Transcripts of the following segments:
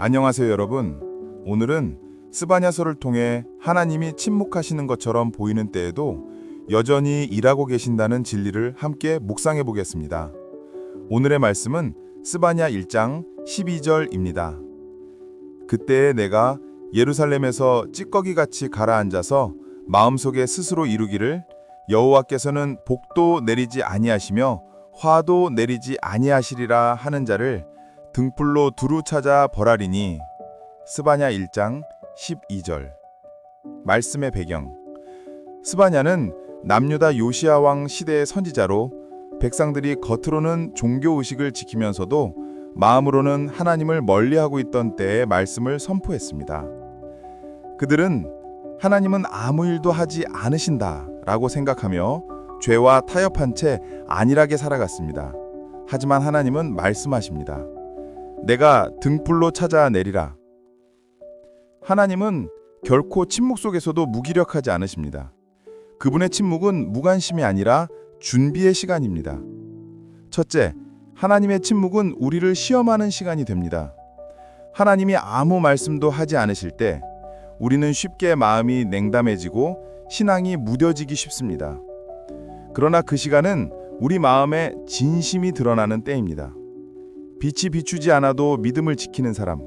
안녕하세요, 여러분. 오늘은 스바냐서를 통해 하나님이 침묵하시는 것처럼 보이는 때에도 여전히 일하고 계신다는 진리를 함께 묵상해 보겠습니다. 오늘의 말씀은 스바냐 1장 12절입니다. 그때에 내가 예루살렘에서 찌꺼기 같이 가라앉아서 마음속에 스스로 이루기를 여호와께서는 복도 내리지 아니하시며 화도 내리지 아니하시리라 하는 자를 등불로 두루 찾아 벌하리니 스바냐 1장 12절 말씀의 배경 스바냐는 남유다 요시아 왕 시대의 선지자로 백성들이 겉으로는 종교 의식을 지키면서도 마음으로는 하나님을 멀리하고 있던 때의 말씀을 선포했습니다. 그들은 하나님은 아무 일도 하지 않으신다라고 생각하며 죄와 타협한 채 안일하게 살아갔습니다. 하지만 하나님은 말씀하십니다. 내가 등불로 찾아 내리라. 하나님은 결코 침묵 속에서도 무기력하지 않으십니다. 그분의 침묵은 무관심이 아니라 준비의 시간입니다. 첫째, 하나님의 침묵은 우리를 시험하는 시간이 됩니다. 하나님이 아무 말씀도 하지 않으실 때 우리는 쉽게 마음이 냉담해지고 신앙이 무뎌지기 쉽습니다. 그러나 그 시간은 우리 마음에 진심이 드러나는 때입니다. 빛이 비추지 않아도 믿음을 지키는 사람,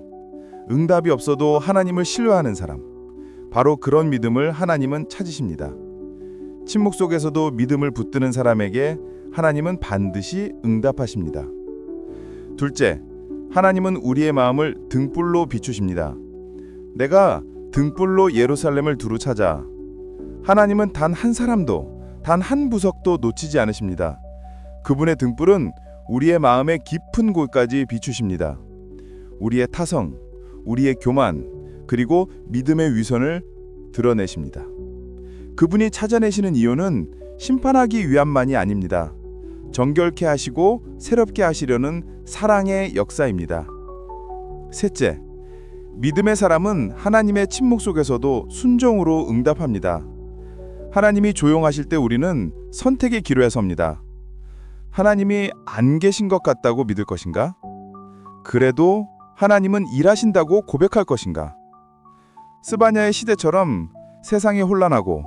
응답이 없어도 하나님을 신뢰하는 사람, 바로 그런 믿음을 하나님은 찾으십니다. 침묵 속에서도 믿음을 붙드는 사람에게 하나님은 반드시 응답하십니다. 둘째, 하나님은 우리의 마음을 등불로 비추십니다. 내가 등불로 예루살렘을 두루 찾아 하나님은 단 한 사람도 단 한 부석도 놓치지 않으십니다. 그분의 등불은 우리의 마음의 깊은 곳까지 비추십니다. 우리의 타성, 우리의 교만, 그리고 믿음의 위선을 드러내십니다. 그분이 찾아내시는 이유는 심판하기 위함만이 아닙니다. 정결케 하시고 새롭게 하시려는 사랑의 역사입니다. 셋째, 믿음의 사람은 하나님의 침묵 속에서도 순종으로 응답합니다. 하나님이 조용하실 때 우리는 선택의 기로에 섭니다. 하나님이 안 계신 것 같다고 믿을 것인가? 그래도 하나님은 일하신다고 고백할 것인가? 스바냐의 시대처럼 세상이 혼란하고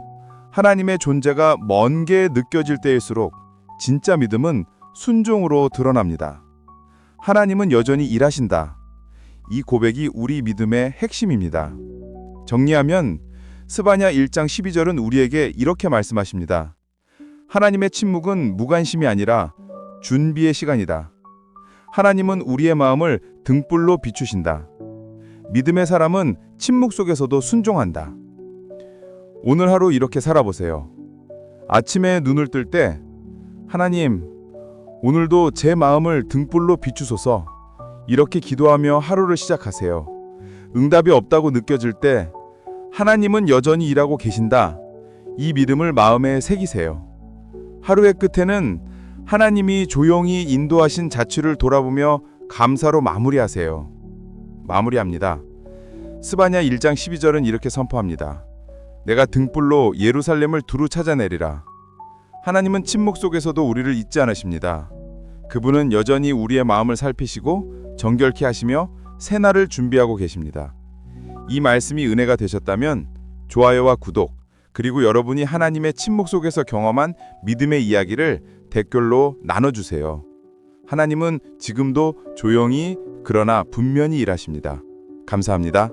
하나님의 존재가 먼게 느껴질 때일수록 진짜 믿음은 순종으로 드러납니다. 하나님은 여전히 일하신다. 이 고백이 우리 믿음의 핵심입니다. 정리하면 스바냐 1장 12절은 우리에게 이렇게 말씀하십니다. 하나님의 침묵은 무관심이 아니라 준비의 시간이다. 하나님은 우리의 마음을 등불로 비추신다. 믿음의 사람은 침묵 속에서도 순종한다. 오늘 하루 이렇게 살아보세요. 아침에 눈을 뜰 때 하나님, 오늘도 제 마음을 등불로 비추소서 이렇게 기도하며 하루를 시작하세요. 응답이 없다고 느껴질 때 하나님은 여전히 일하고 계신다. 이 믿음을 마음에 새기세요. 하루의 끝에는 하나님이 조용히 인도하신 자취를 돌아보며 감사로 마무리하세요. 마무리합니다. 스바냐 1장 12절은 이렇게 선포합니다. 내가 등불로 예루살렘을 두루 찾아내리라. 하나님은 침묵 속에서도 우리를 잊지 않으십니다. 그분은 여전히 우리의 마음을 살피시고 정결케 하시며 새날을 준비하고 계십니다. 이 말씀이 은혜가 되셨다면 좋아요와 구독, 그리고 여러분이 하나님의 침묵 속에서 경험한 믿음의 이야기를 댓글로 나눠주세요. 하나님은 지금도 조용히 그러나 분명히 일하십니다. 감사합니다.